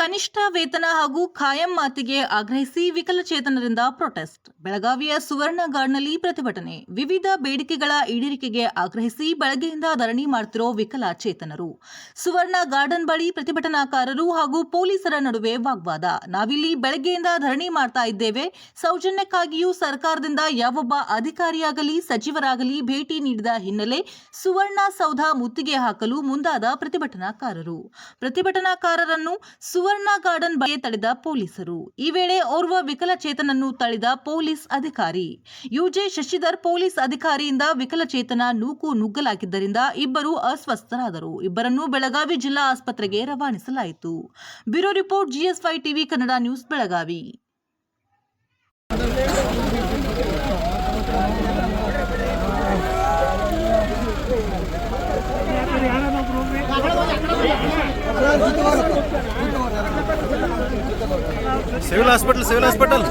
ಕನಿಷ್ಠ ವೇತನ ಹಾಗೂ ಖಾಯಂ ಮಾತಿಗೆ ಆಗ್ರಹಿಸಿ ವಿಕಲಚೇತನರಿಂದ ಪ್ರೊಟೆಸ್ಟ್. ಬೆಳಗಾವಿಯ ಸುವರ್ಣ ಗಾರ್ಡ್ನಲ್ಲಿ ಪ್ರತಿಭಟನೆ. ವಿವಿಧ ಬೇಡಿಕೆಗಳ ಈಡೇರಿಕೆಗೆ ಆಗ್ರಹಿಸಿ ಬೆಳಗ್ಗೆಯಿಂದ ಧರಣಿ ಮಾಡ್ತಿರೋ ವಿಕಲಚೇತನರು. ಸುವರ್ಣ ಗಾರ್ಡನ್ ಬಳಿ ಪ್ರತಿಭಟನಾಕಾರರು ಹಾಗೂ ಪೊಲೀಸರ ನಡುವೆ ವಾಗ್ವಾದ. ನಾವಿಲ್ಲಿ ಬೆಳಗ್ಗೆಯಿಂದ ಧರಣಿ ಮಾಡ್ತಾ ಇದ್ದೇವೆ. ಸೌಜನ್ಯಕ್ಕಾಗಿಯೂ ಸರ್ಕಾರದಿಂದ ಯಾವೊಬ್ಬ ಅಧಿಕಾರಿಯಾಗಲಿ, ಸಚಿವರಾಗಲಿ ಭೇಟಿ ನೀಡಿದ ಹಿನ್ನೆಲೆ ಸುವರ್ಣ ಸೌಧ ಮುತ್ತಿಗೆ ಹಾಕಲು ಮುಂದಾದ ಪ್ರತಿಭಟನಾಕಾರರು. ಪ್ರತಿಭಟನಾಕಾರರನ್ನು ಸುವರ್ಣ ಗಾರ್ಡನ್ ಬಳಿ ತಡೆದ ಪೊಲೀಸರು. ಈ ವೇಳೆ ಓರ್ವ ವಿಕಲಚೇತನನ್ನು ತಳೆದ ಪೊಲೀಸ್ ಅಧಿಕಾರಿ. ಯುಜೆ ಶಶಿಧರ್ ಪೊಲೀಸ್ ಅಧಿಕಾರಿಯಿಂದ ವಿಕಲಚೇತನ ನೂಕು ನುಗ್ಗಲಾಗಿದ್ದರಿಂದ ಇಬ್ಬರು ಅಸ್ವಸ್ಥರಾದರು. ಇಬ್ಬರನ್ನು ಬೆಳಗಾವಿ ಜಿಲ್ಲಾ ಆಸ್ಪತ್ರೆಗೆ ರವಾನಿಸಲಾಯಿತು. Bureau report ಜಿಎಸ್ಫೈ TV Kannada news Belagavi. Civil hospital civil hospital.